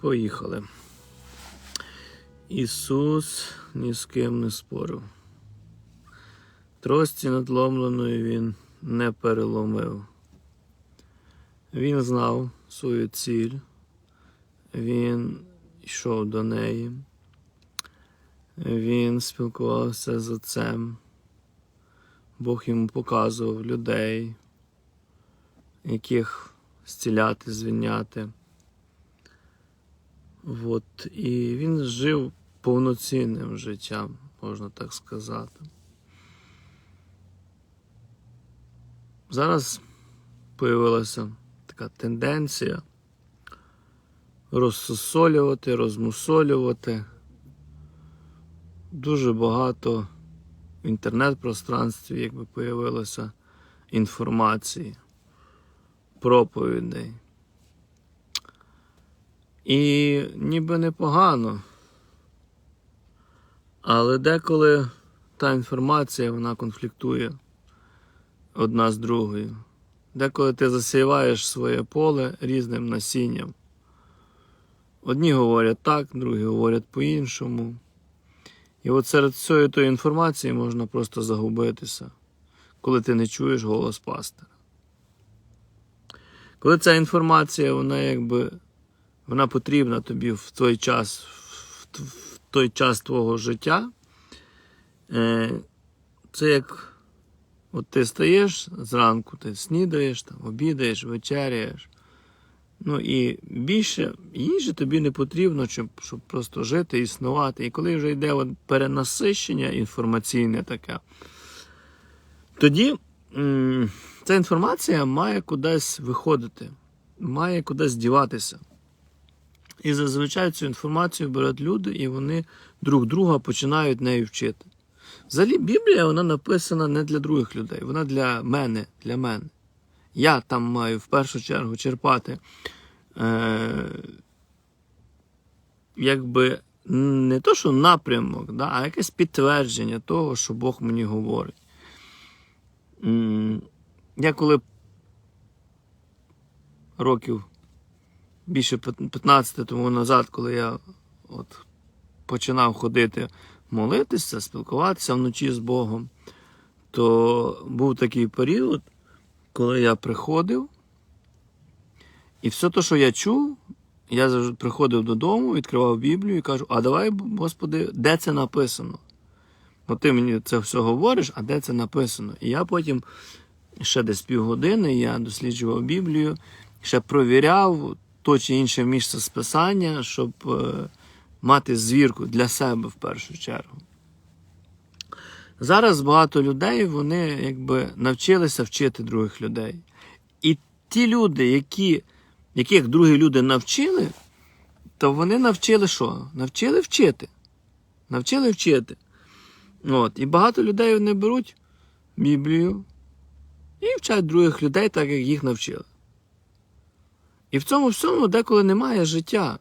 Поїхали. Ісус ні з ким не спорив. Трості надломленої він не переломив. Він знав свою ціль, він йшов до неї, він спілкувався з отцем. Бог йому показував людей, яких зціляти, звільняти. От, і він жив повноцінним життям, можна так сказати. Зараз появилася така тенденція розсосолювати, розмусолювати. Дуже багато в інтернет-пространстві, якби появилося інформації, проповідей. І ніби непогано. Але деколи та інформація вона конфліктує одна з другою. Деколи ти засіваєш своє поле різним насінням. Одні говорять так, другі говорять по-іншому. І от серед цієї тої інформації можна просто загубитися, коли ти не чуєш голос пастора. Коли ця інформація, вона якби вона потрібна тобі в той час, в, той час твого життя. Е, Це як от ти стаєш зранку, ти снідаєш, там, обідаєш, вечеряєш. Ну і більше їжі тобі не потрібно, щоб, просто жити, існувати. І коли вже йде от перенасищення інформаційне таке, тоді ця інформація має кудись виходити, має кудись діватися. І зазвичай цю інформацію беруть люди, і вони друг друга починають нею вчити. Взагалі, Біблія вона написана не для других людей, вона для мене, для мене. Я там маю в першу чергу черпати е, якби не то, що напрямок, да, а якесь підтвердження того, що Бог мені говорить. Я коли років більше 15 тому назад, коли я от починав ходити молитися, спілкуватися вночі з Богом, то був такий період, коли я приходив, і все те, що я чув, я завжди приходив додому, відкривав Біблію і кажу: а давай, Господи, де це написано? Бо ти мені це все говориш, а де це написано? І я потім ще десь півгодини я досліджував Біблію, ще провіряв то чи інше місце списання, щоб е, мати звірку для себе в першу чергу. Зараз багато людей вони якби навчилися вчити других людей. І ті люди, які, яких другі люди навчили, то вони навчили що? Навчили вчити. Навчили вчити. От. І багато людей вони беруть Біблію і вчать других людей, так як їх навчили. І в цьому всьому деколи немає життя.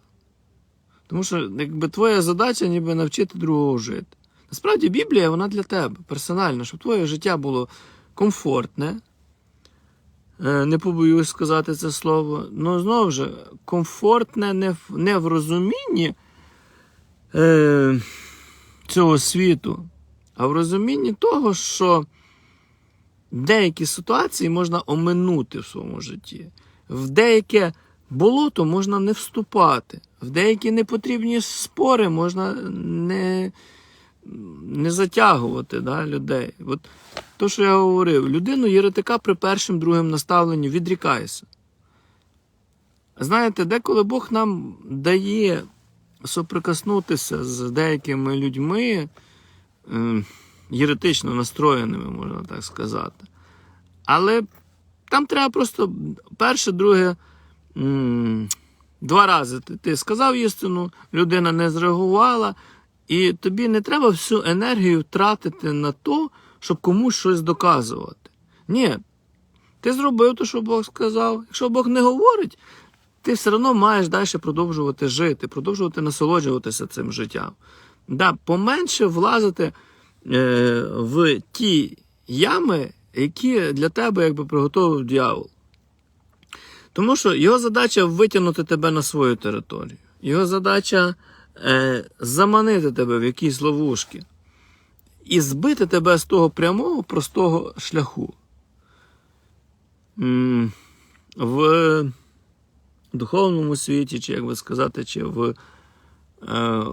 Тому що якби твоя задача ніби навчити другого жити. Насправді Біблія вона для тебе персонально, щоб твоє життя було комфортне. Е, Не побоюсь сказати це слово. Ну, знову ж, комфортне не в, не в розумінні е, цього світу, а в розумінні того, що деякі ситуації можна оминути в своєму житті. В деяке болото можна не вступати, в деякі непотрібні спори можна не, не затягувати да, людей. От то, що я говорив, людину єретика при першому другому наставленні відрікайся. Знаєте, деколи Бог нам дає соприкоснутися з деякими людьми, е, єретично настроєними, можна так сказати. Але там треба просто перше, друге, два рази ти, сказав істину, людина не зреагувала, і тобі не треба всю енергію втратити на то, щоб комусь щось доказувати. Ні, ти зробив те, що Бог сказав. Якщо Бог не говорить, ти все одно маєш далі продовжувати жити, продовжувати насолоджуватися цим життям. Да, поменше влазити е, в ті ями, які для тебе якби приготував дьявол. Тому що його задача витягнути тебе на свою територію. Його задача е, заманити тебе в якісь ловушки і збити тебе з того прямого, простого шляху. В духовному світі, чи як би сказати, чи в. Е,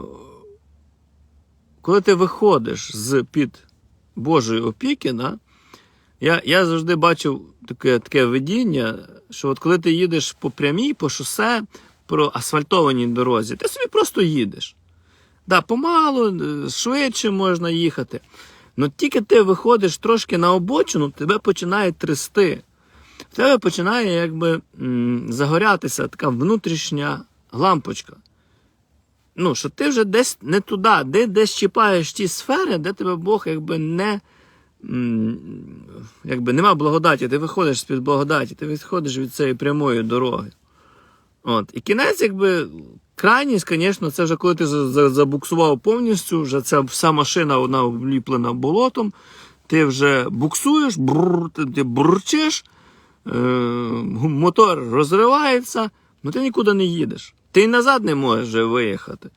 коли ти виходиш з під Божої опіки, да, я, я завжди бачив таке, таке видіння, що от коли ти їдеш по прямій, по шосе, по асфальтованій дорозі, ти собі просто їдеш. Да, помалу, е, швидше можна їхати. Ну тільки ти виходиш трошки на обочину, тебе починає трясти. В тебе починає якби загорятися така внутрішня лампочка. Ну, що ти вже десь не туди, де десь чіпаєш ті сфери, де тебе Бог якби не. Якби нема благодаті, ти виходиш з-під благодаті, ти відходиш від цієї прямої дороги. От. І кінець, якби, крайність, звісно, це вже коли ти за- за- забуксував повністю, вже ця вся машина вона обліплена болотом, ти вже буксуєш, бррр, ти, бурчиш, е, мотор розривається, ну ти нікуди не їдеш. Ти й назад не можеш вже виїхати.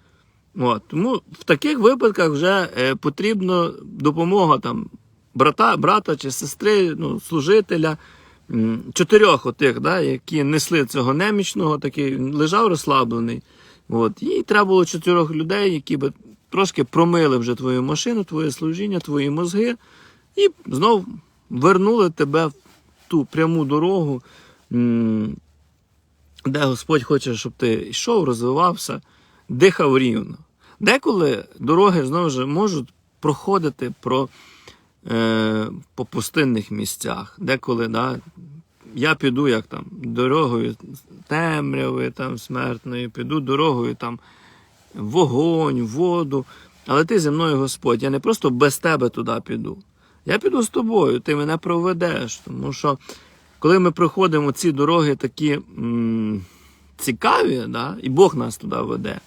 От. Тому в таких випадках вже е, потрібна допомога там, брата, брата чи сестри, ну, служителя, чотирьох отих, да, які несли цього немічного, такий лежав розслаблений. От. І треба було чотирьох людей, які би трошки промили вже твою машину, твоє служіння, твої мозги, і знов вернули тебе в ту пряму дорогу, де Господь хоче, щоб ти йшов, розвивався, дихав рівно. Деколи дороги знову ж можуть проходити про, е, по пустинних місцях. Деколи, да, я піду як там дорогою темряви там, смертної, піду дорогою там вогонь, воду. Але ти зі мною Господь, я не просто без тебе туди піду. Я піду з тобою, ти мене проведеш. Тому що коли ми проходимо ці дороги такі м, цікаві, да, і Бог нас туди веде,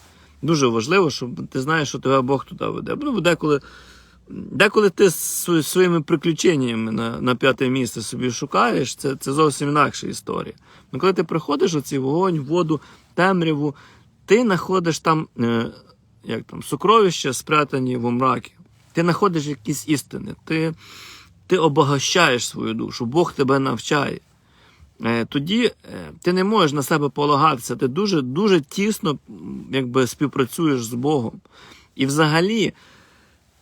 дуже важливо, щоб ти знаєш, що тебе Бог туди веде. Ну, деколи, деколи ти своїми приключеннями на, на п'яте місце собі шукаєш, це, це зовсім інакша історія. Ну, коли ти приходиш оці вогонь, воду, темряву, ти знаходиш там, е, як там, сокровища, спрятані в мракі. Ти знаходиш якісь істини, ти, ти обогащаєш свою душу, Бог тебе навчає. Е, Тоді е, ти не можеш на себе полагатися, ти дуже, дуже тісно якби, співпрацюєш з Богом. І взагалі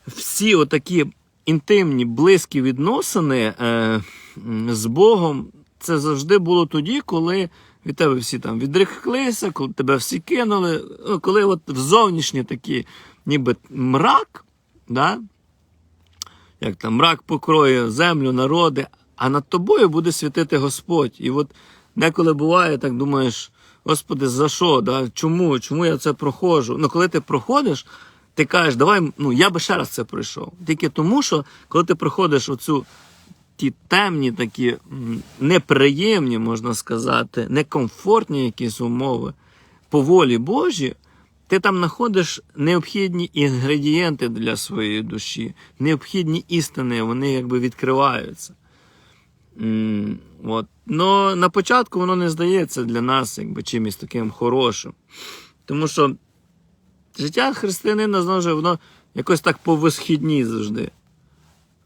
всі отакі інтимні, близькі відносини е, з Богом, це завжди було тоді, коли від тебе всі там відреклися, коли тебе всі кинули, ну, коли от в зовнішні такі, ніби мрак, да? як там мрак покроє землю, народи, а над тобою буде світити Господь. І от деколи буває, так думаєш, Господи, за що? Да? Чому? Чому я це проходжу? Ну, коли ти проходиш, ти кажеш, давай, ну я би ще раз це пройшов. Тільки тому, що коли ти проходиш оцю ті темні, такі неприємні, можна сказати, некомфортні якісь умови по волі Божій, ти там знаходиш необхідні інгредієнти для своєї душі, необхідні істини, вони якби відкриваються. От. Но на початку воно не здається для нас якби, чимось таким хорошим. Тому що життя християнина знову ж воно якось так по висхідній завжди.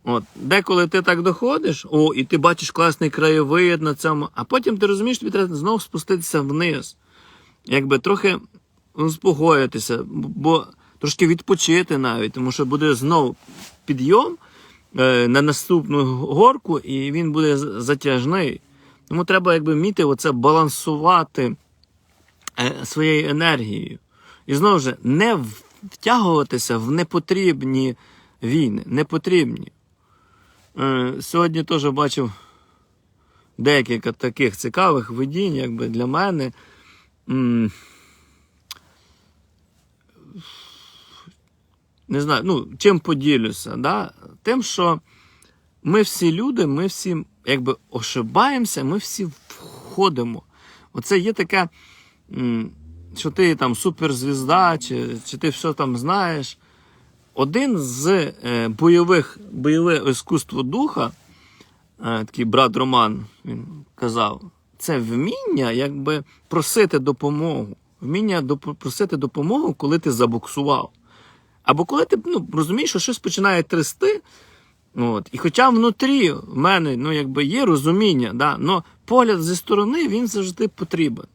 От, деколи ти так доходиш, о, і ти бачиш класний краєвид на цьому, а потім ти розумієш, тобі треба знову спуститися вниз. Якби трохи успокоїтися, бо трошки відпочити навіть, тому що буде знову підйом е, на наступну горку, і він буде затяжний. Тому треба якби вміти оце балансувати е, своєю енергією. І знову ж не втягуватися в непотрібні війни, непотрібні. Е, Сьогодні теж бачив декілька таких цікавих видінь, якби для мене. Не знаю, ну, чим поділюся, да? тим, що ми всі люди, ми всі якби ошибаємося, ми всі входимо. Оце є таке, м, що ти там суперзвізда, чи, чи ти все там знаєш. Один з е, бойових бойове іскусство духа, е, такий брат Роман він казав, це вміння якби просити допомогу. Вміння просити допомогу, коли ти забуксував. Або коли ти ну, розумієш, що щось починає трясти. От. І хоча внутрі в мене ну, якби є розуміння, да, но погляд зі сторони він завжди потрібен.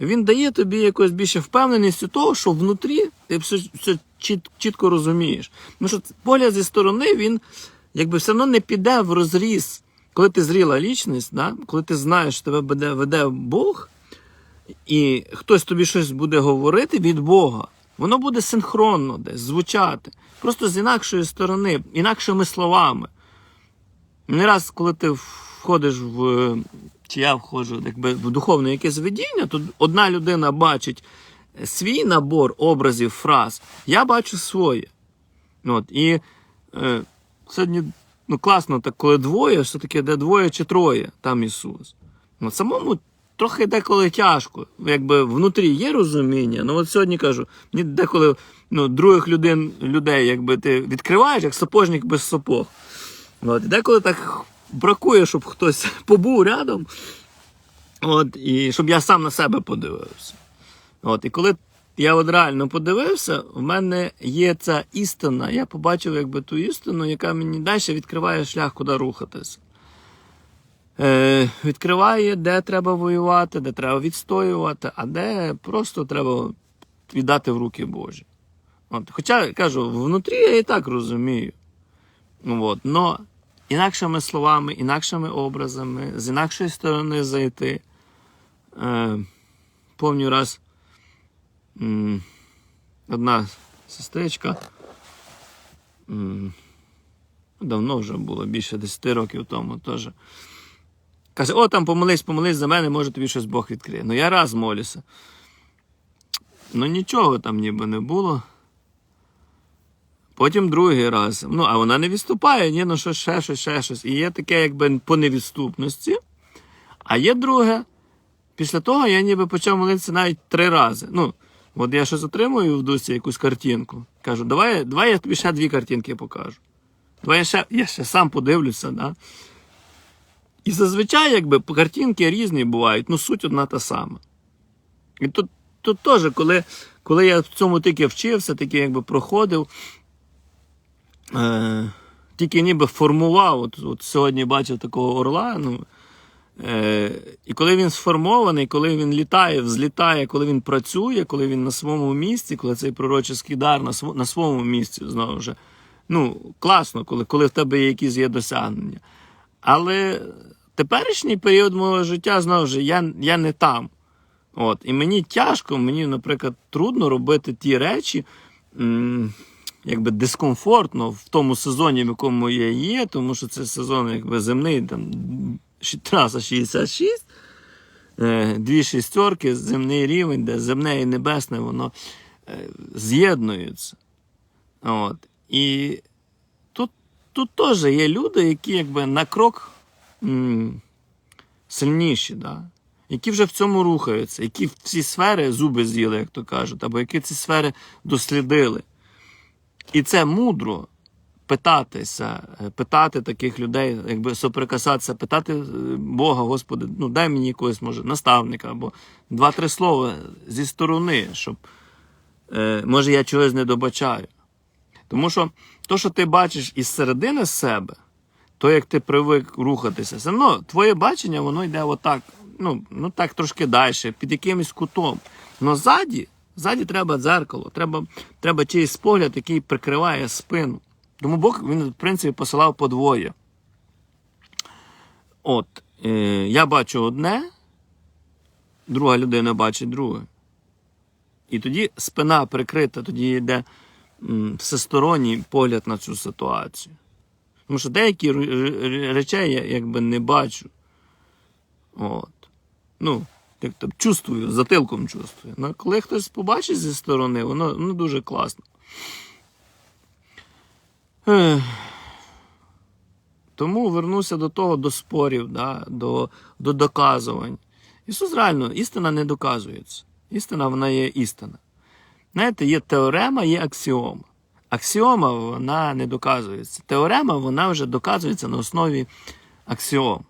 Він дає тобі якось більше впевненість у того, що внутрі ти все, все чіт, чітко розумієш. Тому що погляд зі сторони він якби все одно не піде в розріз. Коли ти зріла лічність, да, коли ти знаєш, що тебе веде, веде Бог, і хтось тобі щось буде говорити від Бога, воно буде синхронно десь звучати. Просто з інакшої сторони, інакшими словами. Не раз, коли ти входиш в. Чи я входжу якби, в духовне якесь видіння, то одна людина бачить свій набор образів, фраз, я бачу своє. От, і е, сьогодні ну, класно, так, коли двоє, все таки де двоє чи троє, там Ісус. Ну, самому трохи деколи тяжко. Якби внутрі є розуміння. Ну от сьогодні кажу, мені деколи ну, других людей, людей якби ти відкриваєш, як сапожник без сапог. От, і деколи так бракує, щоб хтось побув рядом, от, і щоб я сам на себе подивився. От, і коли я от реально подивився, в мене є ця істина. Я побачив якби ту істину, яка мені далі відкриває шлях, куди рухатися. Е, відкриває, де треба воювати, де треба відстоювати, а де просто треба віддати в руки Божі. От, хоча кажу, внутрі я і так розумію. От, інакшими словами, інакшими образами, з інакшої сторони зайти. Е, Помню раз м, одна сестричка. м, Давно вже було, більше 10 років тому теж. Каже, о, там помолись, помолись за мене, може тобі щось Бог відкриє. Ну я раз молюся. Ну нічого там ніби не було. Потім другий раз. Ну, а вона не відступає, ні, ну що ще щось, ще щось. І є таке, якби по невідступності. А є друге. Після того я ніби почав молитися навіть три рази. Ну, от я щось отримую в дусі якусь картинку. Кажу, давай, давай я тобі ще дві картинки покажу. Давай я ще, я ще сам подивлюся. Да? І зазвичай, якби картинки різні бувають, ну суть одна та сама. І тут, тут теж, коли, коли я в цьому тільки вчився, тільки якби проходив, е, тільки ніби формував, от, от сьогодні бачив такого орла. ну, Е, і коли він сформований, коли він літає, взлітає, коли він працює, коли він на своєму місці, коли цей пророчий дар на, св- на своєму місці знову вже. Ну, класно, коли, коли в тебе є якісь є досягнення. Але теперішній період мого життя, знову ж, я, я не там. От. І мені тяжко, мені, наприклад, трудно робити ті речі, якби дискомфортно в тому сезоні, в якому я є, тому що це сезон якби земний, там траса 66, е, дві шістерки, земний рівень, де земне і небесне, воно е, з'єднується. От. І тут, тут теж є люди, які якби на крок м, сильніші, да? які вже в цьому рухаються, які в ці сфери зуби з'їли, як то кажуть, або які ці сфери дослідили. І це мудро питатися, е, питати таких людей, якби соприкасатися, питати е, Бога, Господи, ну дай мені якогось, може, наставника, або два-три слова зі сторони, щоб е, може я чогось не добачаю. Тому що то, що ти бачиш із середини себе, то як ти привик рухатися, все одно твоє бачення, воно йде отак, ну, ну так трошки далі, під якимось кутом. Но ззаді, ззаді треба дзеркало, треба, треба чийсь погляд, який прикриває спину. Тому Бог він, в принципі, посилав подвоє. От, е, я бачу одне, друга людина бачить друге. І тоді спина прикрита, тоді йде м, всесторонній погляд на цю ситуацію. Тому що деякі речей я якби не бачу. От. Ну, як то чувствую, затилком чувствую. Ну, коли хтось побачить зі сторони, воно ну, дуже класно. Тому вернуся до того, до спорів, да, до, до доказувань. Ісус реально, істина не доказується. Істина вона є істина. Знаєте, є теорема, є аксіома. Аксіома вона не доказується. Теорема вона вже доказується на основі аксіом.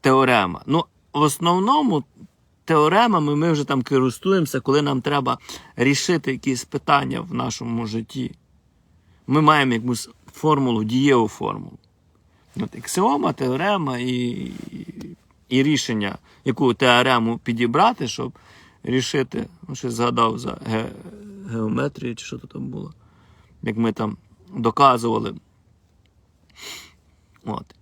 Теорема. Ну, в основному теоремами ми вже там користуємося, коли нам треба рішити якісь питання в нашому житті. Ми маємо якусь формулу, дієву формулу. От аксіома, теорема і, і, рішення, яку теорему підібрати, щоб рішити. Ну, щось згадав за ге, геометрію, чи що то там було. Як ми там доказували. От.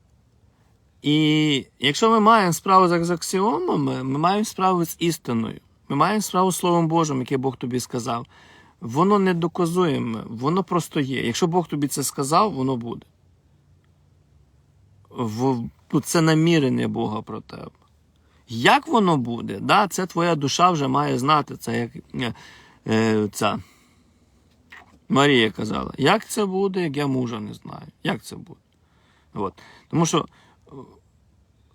І якщо ми маємо справу з аксіомами, ми маємо справу з істиною. Ми маємо справу з Словом Божим, яке Бог тобі сказав. Воно не доказуємо, воно просто є. Якщо Бог тобі це сказав, воно буде. Ну, це намірення Бога про тебе. Як воно буде? Да, це твоя душа вже має знати. Це як е, е, ця Марія казала. Як це буде, як я мужа не знаю. Як це буде? От. Тому що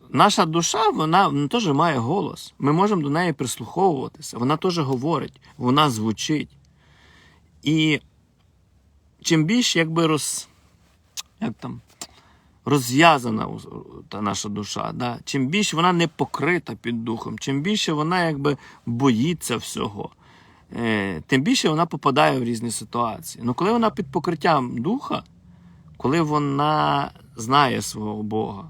наша душа, вона, теж має голос. Ми можемо до неї прислуховуватися. Вона теж говорить, вона звучить. І чим більше якби роз, як там, розв'язана та наша душа, да? чим більше вона не покрита під духом, чим більше вона якби боїться всього, е, тим більше вона попадає в різні ситуації. Ну коли вона під покриттям духа, коли вона знає свого Бога,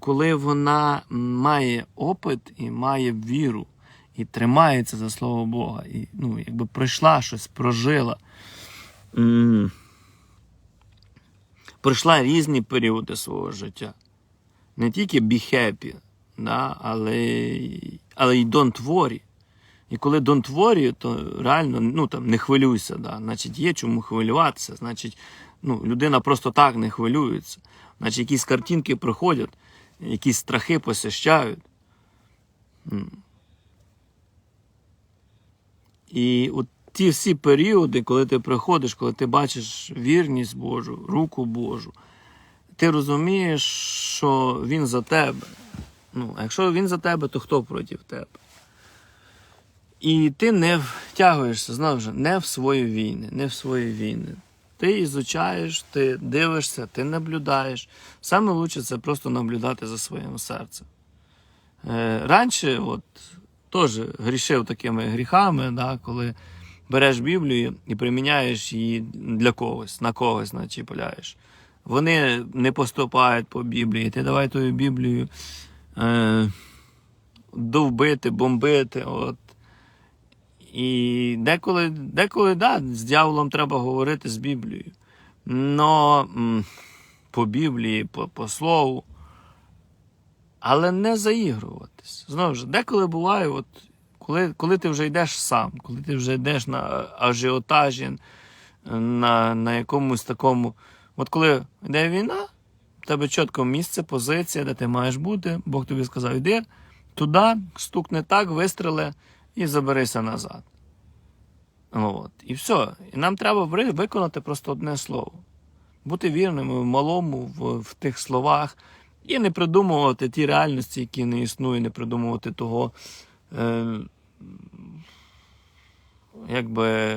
коли вона має опит і має віру, і тримається за слово Бога, і ну, якби пройшла щось, прожила. Пройшла різні періоди свого життя. Не тільки be happy, да, але, але й don't worry. І коли don't worry, то реально ну, там, не хвилюйся. Да. Значить, є чому хвилюватися. Значить, ну, людина просто так не хвилюється. Значить, якісь картинки приходять, якісь страхи посещають. І от ті всі періоди, коли ти приходиш, коли ти бачиш вірність Божу, руку Божу, ти розумієш, що Він за тебе. Ну, а якщо він за тебе, то хто проти тебе? І ти не втягуєшся, знову ж, не в свої війни, не в свої війни. Ти ізучаєш, ти дивишся, ти наблюдаєш. Саме лучше це просто наблюдати за своїм серцем. Е, раніше, от, теж грішив такими гріхами, да, коли береш Біблію і приміняєш її для когось, на когось начіпляєш. Вони не поступають по Біблії. Ти давай тою Біблію е, довбити, бомбити. От. І деколи, деколи да, з дьяволом треба говорити з Біблією. Но по Біблії, по, по слову. Але не заігруватись. Знову ж, деколи буває, от, коли, коли ти вже йдеш сам, коли ти вже йдеш на ажіотажі, на, на якомусь такому. От коли йде війна, в тебе чітко місце, позиція, де ти маєш бути. Бог тобі сказав, йди туди, стукни так, вистріли і заберися назад. От. І все. І нам треба виконати просто одне слово. Бути вірними в малому, в, в тих словах, і не придумувати ті реальності, які не існують, не придумувати того. Е, якби,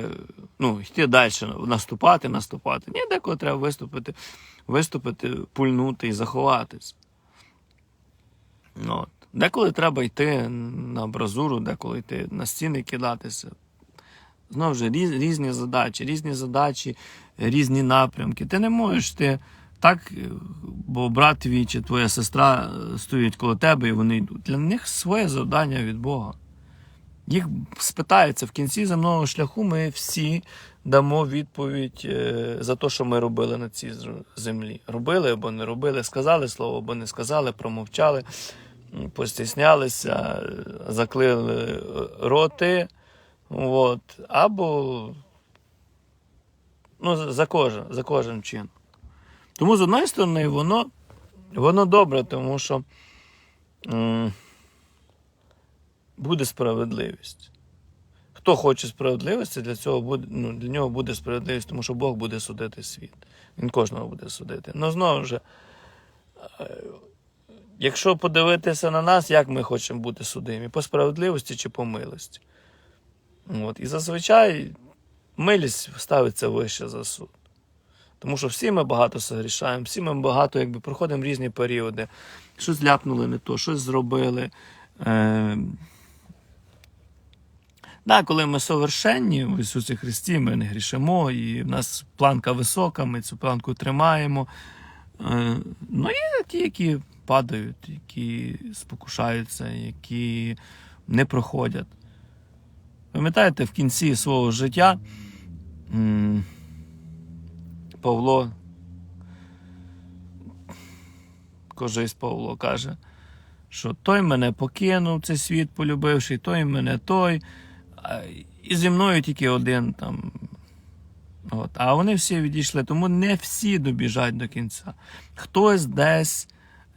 ну, йти далі, наступати, наступати. Ні, деколи треба виступити, виступити, пульнути і заховатись. Ну. Деколи треба йти на абразуру, деколи йти на стіни кидатися. Знову ж різ, різні задачі, різні задачі, різні напрямки. Ти не можеш ти так, бо брат твій чи твоя сестра стоять коло тебе і вони йдуть. Для них своє завдання від Бога. Їх спитаються в кінці земного шляху, ми всі дамо відповідь е, за те, що ми робили на цій землі. Робили або не робили, сказали слово або не сказали, промовчали, постіснялися, заклили роти. От, або ну, за кожен, за кожен чин. Тому, з одної сторони, воно, воно добре, тому що м, буде справедливість. Хто хоче справедливості, для цього буде, ну, для нього буде справедливість, тому що Бог буде судити світ. Він кожного буде судити. Ну, знову ж, е, якщо подивитися на нас, як ми хочемо бути судимі, по справедливості чи по милості. От. І зазвичай милість ставиться вище за суд. Тому що всі ми багато согрішаємо, всі ми багато якби, проходимо різні періоди. Щось ляпнули не то, щось зробили. Е, Да, коли ми совершенні в Ісусі Христі, ми не грішимо, і в нас планка висока, ми цю планку тримаємо. Е, Ну, є ті, які падають, які спокушаються, які не проходять. Пам'ятаєте, в кінці свого життя Павло, кожись Павло каже, що той мене покинув, цей світ полюбивши, той мене той, і зі мною тільки один там. От. А вони всі відійшли, тому не всі добіжать до кінця. Хтось десь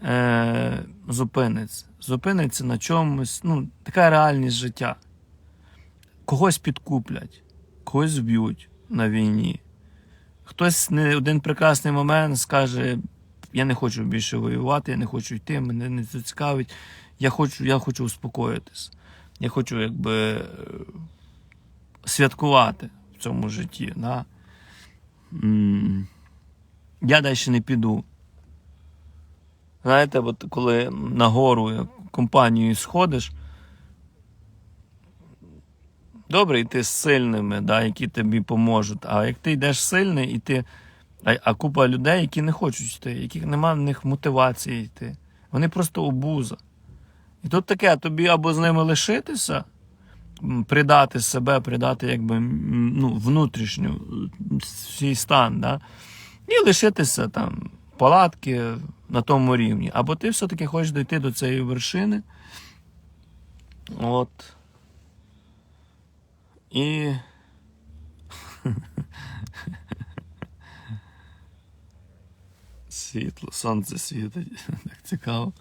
е, зупиниться. Зупиниться на чомусь. Ну, така реальність життя. Когось підкуплять, когось вб'ють на війні. Хтось не один прекрасний момент скаже: я не хочу більше воювати, я не хочу йти, мене не це цікавить. Я хочу, я хочу успокоїтись. Я хочу якби святкувати в цьому житті. Да? Я далі не піду. Знаєте, от коли на гору як компанією сходиш, добре йти з сильними, да, які тобі поможуть. А як ти йдеш сильний, і ти. А, а купа людей, які не хочуть йти, яких немає в них мотивації йти. Вони просто обуза. І тут таке, тобі або з ними лишитися, придати себе, придати якби, ну, внутрішню свій стан, да? і лишитися там палатки на тому рівні. Або ти все-таки хочеш дійти до цієї вершини. От. І. Світло, сонце світить. Так цікаво.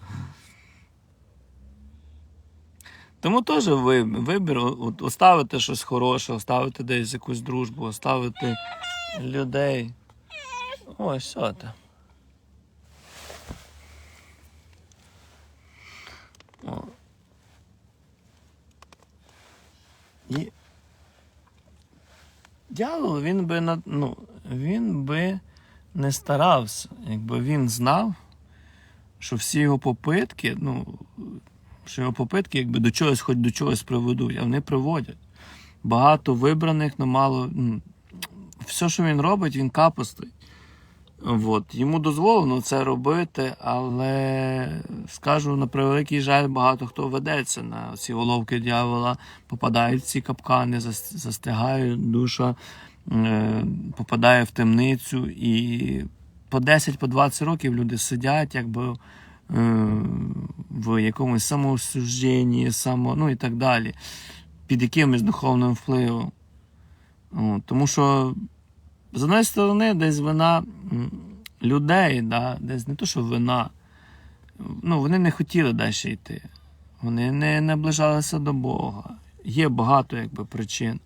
Тому теж вибір, оставити щось хороше, оставити десь якусь дружбу, оставити людей. Ось що ти. І дьявол, він би на- ну, він би не старався, якби він знав, що всі його попитки, ну, що його попитки якби до чогось, хоч до чогось приведуть, а вони приводять. Багато вибраних, ну мало. Ну, все, що він робить, він капостий. От. Йому дозволено це робити, але скажу на превеликий жаль, багато хто ведеться на ці головки дьявола, попадають в ці капкани, зас- застигають, душа е, попадає в темницю, і по 10 по 20 років люди сидять, якби е, в якомусь самоосудженні, само, ну і так далі, під якимось духовним впливом. Тому що з однієї сторони, десь вина людей, да, десь не то, що вина. Ну, вони не хотіли далі йти. Вони не наближалися до Бога. Є багато якби, причин.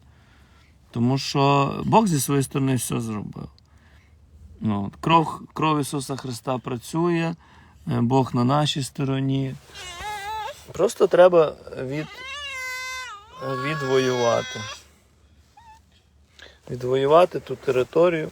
Тому що Бог зі своєї сторони все зробив. Ну, кров, кров Ісуса Христа працює, е, Бог на нашій стороні. Просто треба від, відвоювати. Відвоювати ту територію,